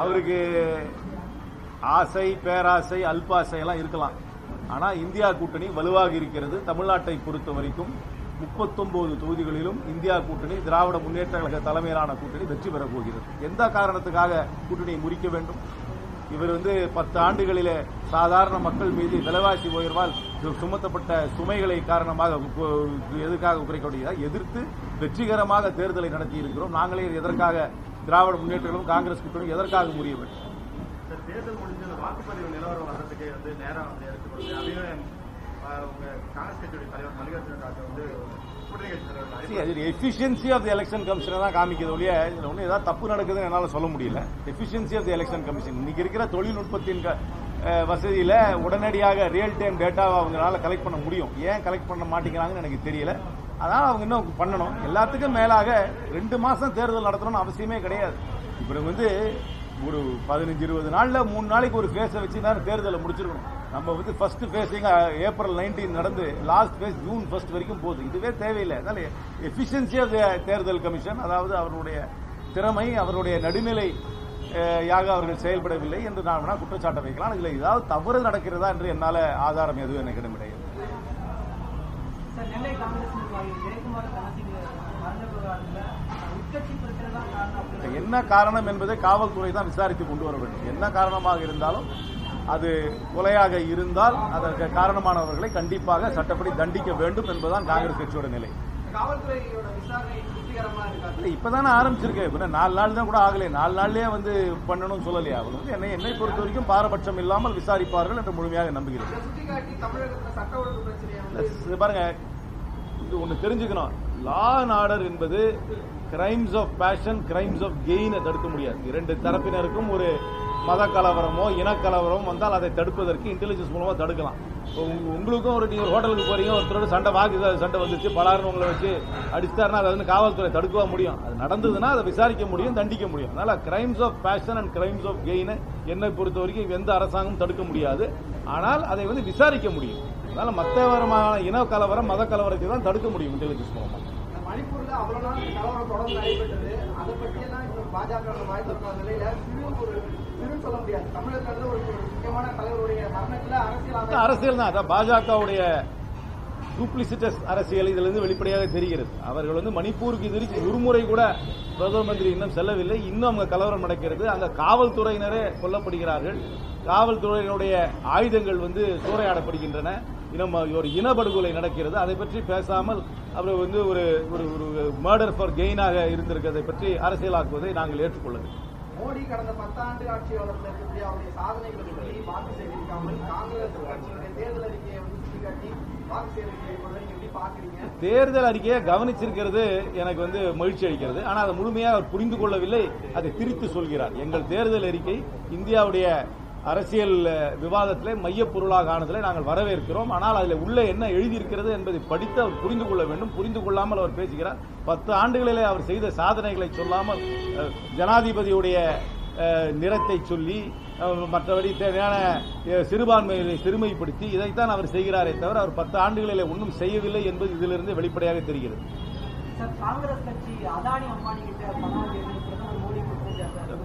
அவருக்கு ஆசை பேராசை அல்பாசை எல்லாம் இருக்கலாம். ஆனா இந்தியா கூட்டணி வலுவாக இருக்கிறது தமிழ்நாட்டை பொறுத்த வரைக்கும். முப்பத்தொன்பது தொகுதிகளிலும் இந்தியா கூட்டணி திராவிட முன்னேற்ற கழக தலைமையிலான கூட்டணி வெற்றி பெறப் போகிறது. எந்த காரணத்துக்காக கூட்டணியை முறிக்க வேண்டும்? இவர் வந்து பத்து ஆண்டுகளிலே சாதாரண மக்கள் மீது விலைவாசி உயர்வால் சுமத்தப்பட்ட சுமைகளை காரணமாக கு- எதுக்காக குறைக்கப்படுகிறதா எதிர்த்து வெற்றிகரமாக தேர்தலை நடத்தி இருக்கிறோம். நாங்களே எதற்காக திராவிட முன்னேற்றங்களும் காங்கிரஸ் கூட்டணி எதற்காக முறிய வேண்டும்? தேர்தல் முடிஞ்சு வாக்குப்பதிவு நிலவரம் வர்றதுக்கே வந்து நேரம் வந்து எடுத்துக்கொள்ளுது அப்படின்னு ஆஹ், உங்க காங்கிரஸ் கட்சியுடைய தலைவர் மல்லிகார்ஜுன கார்கே வந்து கூட்டணி கட்சி தலைவர் See, அறிமுகம் அது எஃபிஷியன்சி ஆஃப் தி எலெக்ஷன் கமிஷனை தான் காமிக்கிறது ஒழிய இதுல ஒன்றும் ஏதாவது தப்பு நடக்குதுன்னு என்னால் சொல்ல முடியல. Efficiency of the election commission இன்னைக்கு இருக்கிற தொழில்நுட்பத்தின் வசதியில் உடனடியாக ரியல் டைம் டேட்டாவை அவங்களால கலெக்ட் பண்ண முடியும். ஏன் கலெக்ட் பண்ண மாட்டேங்கிறாங்கன்னு எனக்கு தெரியல. அதனால் அவங்க இன்னும் பண்ணணும். எல்லாத்துக்கும் மேலாக ரெண்டு மாதம் தேர்தல் நடத்தணும்னு அவசியமே கிடையாது. இப்போ வந்து ஒரு பதினஞ்சு இருபது நாளில் மூணு நாளைக்கு ஒரு ஃபேஸை வச்சு நேரம் தேர்தலை முடிச்சிருக்கணும். நம்ம வந்து ஃபர்ஸ்ட் ஃபேஸிங் ஏப்ரல் நைன்டீன் நடந்து லாஸ்ட் ஃபேஸ் ஜூன் ஃபர்ஸ்ட் வரைக்கும் போகுது. இதுவே தேவையில்லை. அதனால எஃபிஷியன்சி ஆஃப் தேர்தல் கமிஷன் அதாவது அவருடைய திறமை அவருடைய நடுநிலை யாக அவர்கள் செயல்படவில்லை என்று நான் வேணா குற்றச்சாட்டை வைக்கலாம். இதுல ஏதாவது தவறு நடக்கிறதா என்று என்னால ஆதாரம் எதுவும் எனக்கு அப்படின்னு என்ன காரணம் என்பதை காவல்துறை தான் விசாரித்து கொண்டு வர வேண்டும். என்ன காரணமாக இருந்தாலும் அது கொலையாக இருந்தால் அதற்கு காரணமானவர்களை கண்டிப்பாக சட்டப்படி தண்டிக்க வேண்டும் என்பதுதான் காங்கிரஸ் கட்சியோட நிலை. இப்பதானே ஆரம்பிச்சிருக்கு இப்ப நாலு நாள் தான் கூட ஆகலை. நாலு நாள்லயே வந்து பண்ணணும்னு சொல்லலையா? அவங்க வந்து என்னை என்னை பொறுத்த வரைக்கும் பாரபட்சம் இல்லாமல் விசாரிப்பார்கள் என்று முழுமையாக நம்புகிறேன். பாருங்க. இது ஒண்ணு தெரிஞ்சுக்கணும். லா அண்ட் ஆர்டர் என்பது crimes of passion crimes of கெயினை தடுக்க முடியாது. இரண்டு தரப்பினருக்கும் ஒரு மத கலவரமோ இனக்கலவரமோ வந்தால் அதை தடுப்பதற்கு இன்டெலிஜென்ஸ் மூலமாக தடுக்கலாம். உங்களுக்கும் ஒரு நீங்கள் ஹோட்டலுக்கு போகிறீங்க ஒருத்தரோட சண்டை வாக்கு சண்டை வந்துச்சு பலாருன்னு உங்களை வச்சு அடிச்சாருன்னா அதை வந்து காவல்துறை தடுக்கவா முடியும். அது நடந்ததுன்னா அதை விசாரிக்க முடியும் தண்டிக்க முடியும். அதனால் crimes of passion and crimes of கெயினை என்னை பொறுத்த வரைக்கும் எந்த அரசாங்கமும் தடுக்க முடியாது. ஆனால் அதை வந்து விசாரிக்க முடியும். அதனால் மற்றவரமான இனக்கலவரம் இன கலவரம் மத கலவரத்தை தான் தடுக்க முடியும் இன்டெலிஜென்ஸ் மூலமாக மணிப்பூர்ல அவ்வளவு நாள் கலவரம் தொடர்ந்து நடைபெற்றது. அதை பற்றியெல்லாம் இப்ப பாஜக வாய் திறக்காத நிலையில சிறு ஒரு சிறு சொல்ல முடியாது. தமிழகத்துல ஒரு முக்கியமான தலைவருடைய மரணத்துல அரசியல் அரசியல் தான். அதான் பாஜகவுடைய டூப்ளிசிட்டஸ் அரசியல் இதுல இருந்து வெளிப்படையாக தெரிகிறது. அவர்கள் வந்து மணிப்பூருக்கு இது ஒருமுறை கூட பிரதம மந்திரி இன்னும் செல்லவில்லை. இன்னும் அங்க கலவரம் நடக்கிறது. அங்க காவல்துறையினரே கொல்லப்படுகிறார்கள். காவல்துறையினுடைய ஆயுதங்கள் வந்து சூறையாடப்படுகின்றன. இன்னும் ஒரு இனப்படுகொலை நடக்கிறது. அதை பற்றி பேசாமல் அவர் வந்து ஒரு ஒரு ஒரு மர்டர் ஃபார் கெயினாக இருந்திருக்கிறதை பற்றி அரசியலாக்குவதை நாங்கள் ஏற்றுக்கொள்ளவில்லை. மோடி கடந்த பத்தாண்டு ஆட்சி காலத்தில் இருக்கக்கூடிய அவருடைய சாதனைகளை சொல்லி வாக்கு சேகரிக்காமல் காங்கிரஸ் கட்சியினுடைய தேர்தல் அறிக்கையை வந்து சுட்டிக்காட்டி வாக்கு சேகரிக்கை நீங்க எப்படி பாக்குறீங்க தேர்தல் அறிக்கையை கவனிச்சிருக்கிறது எனக்கு வந்து மகிழ்ச்சி அளிக்கிறது. ஆனால் அதை முழுமையாக அவர் புரிந்து கொள்ளவில்லை. அதை திரித்து சொல்கிறார். எங்கள் தேர்தல் அறிக்கை இந்தியாவுடைய அரசியல் விவாதத்தில் மையப்பொருளாக மையப் பொருளாக ஆனதில் நாங்கள் வரவேற்கிறோம். ஆனால் அதில் உள்ள என்ன எழுதியிருக்கிறது என்பதை படித்து அவர் புரிந்து கொள்ள வேண்டும். புரிந்து கொள்ளாமல் அவர் பேசுகிறார். பத்து ஆண்டுகளிலே அவர் செய்த சாதனைகளை சொல்லாமல் ஜனாதிபதியுடைய நிறத்தை சொல்லி மற்றபடி தேவையான சிறுபான்மையை சிறுபான்மைகளை சிறுமைப்படுத்தி இதைத்தான் அவர் செய்கிறாரே தவிர அவர் பத்து ஆண்டுகளிலே ஒன்றும் செய்யவில்லை என்பது இதிலிருந்து வெளிப்படையாக தெரிகிறது. காங்கிரஸ் கட்சி அதானி அம்பானி கிட்ட பணம் வாங்கியது பிரதமர் மோடி குற்றச்சாட்டு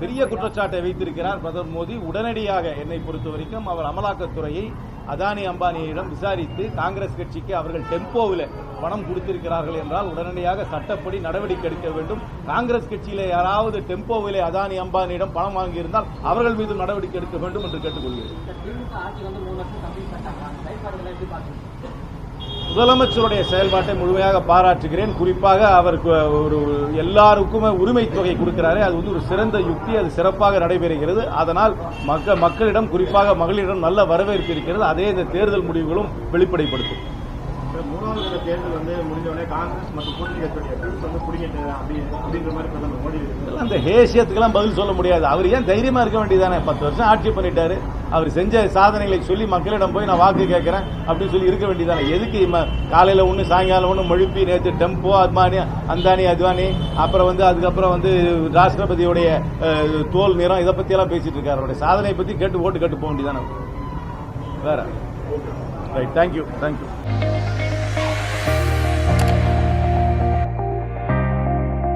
பெரிய குற்றச்சாட்டை வைத்திருக்கிறார் பிரதமர் மோடி. உடனடியாக என்னை பொறுத்த வரைக்கும் அவர் அமலாக்கத்துறையை அதானி அம்பானியிடம் விசாரித்து காங்கிரஸ் கட்சிக்கு அவர்கள் டெம்போவில் பணம் கொடுத்திருக்கிறார்கள் என்றால் உடனடியாக சட்டப்படி நடவடிக்கை எடுக்க வேண்டும். காங்கிரஸ் கட்சியில யாராவது டெம்போவிலே அதானி அம்பானியிடம் பணம் வாங்கியிருந்தால் அவர்கள் மீது நடவடிக்கை எடுக்க வேண்டும் என்று கேட்டுக்கொள்கிறேன். முதலமைச்சருடைய செயல்பாட்டை முழுமையாக பாராட்டுகிறேன். குறிப்பாக அவருக்கு ஒரு எல்லாருக்குமே உரிமை தொகை கொடுக்கிறாரே. அது வந்து ஒரு சிறந்த யுக்தி அது சிறப்பாக நடைபெறுகிறது. அதனால் மக்க மக்களிடம் குறிப்பாக மகளிரிடம் நல்ல வரவேற்பு இருக்கிறது. அதே இந்த தேர்தல் முடிவுகளும் வெளிப்படைப்படுத்தும். மூணாவது தேர்தல் வந்து முடிஞ்ச உடனே காங்கிரஸ் மற்றும் கூட்டணி கட்சியுடைய ட்ரூப்ஸ் வந்து பிடிங்கிட்டு அப்படி அப்படின்ற மாதிரி பிரதமர் மோடி இருக்கு இதெல்லாம் அந்த ஹேசியத்துக்கெல்லாம் பதில் சொல்ல முடியாது. அவர் ஏன் தைரியமா இருக்க வேண்டியதானே பத்து வருஷம் ஆட்சி பண்ணிட்டாரு. அவர் செஞ்ச சாதனைகளை சொல்லி மக்களிடம் போய் நான் வாக்கு கேட்கிறேன் அப்படின்னு சொல்லி இருக்க வேண்டியதானே? எதுக்கு காலையில் ஒன்று சாயங்காலம் ஒன்று மழுப்பி நேற்று டெம்போ அத்மானி அந்தானி அத்வானி அப்புறம் வந்து அதுக்கப்புறம் வந்து ராஷ்டிரபதியுடைய தோல் நிறம் இதை பற்றியெல்லாம் பேசிகிட்டு பேசிட்டு இருக்காரு. அவருடைய சாதனை பற்றி கேட்டு ஓட்டு கேட்டு போக வேண்டியதானே? வேற. Right thank you thank you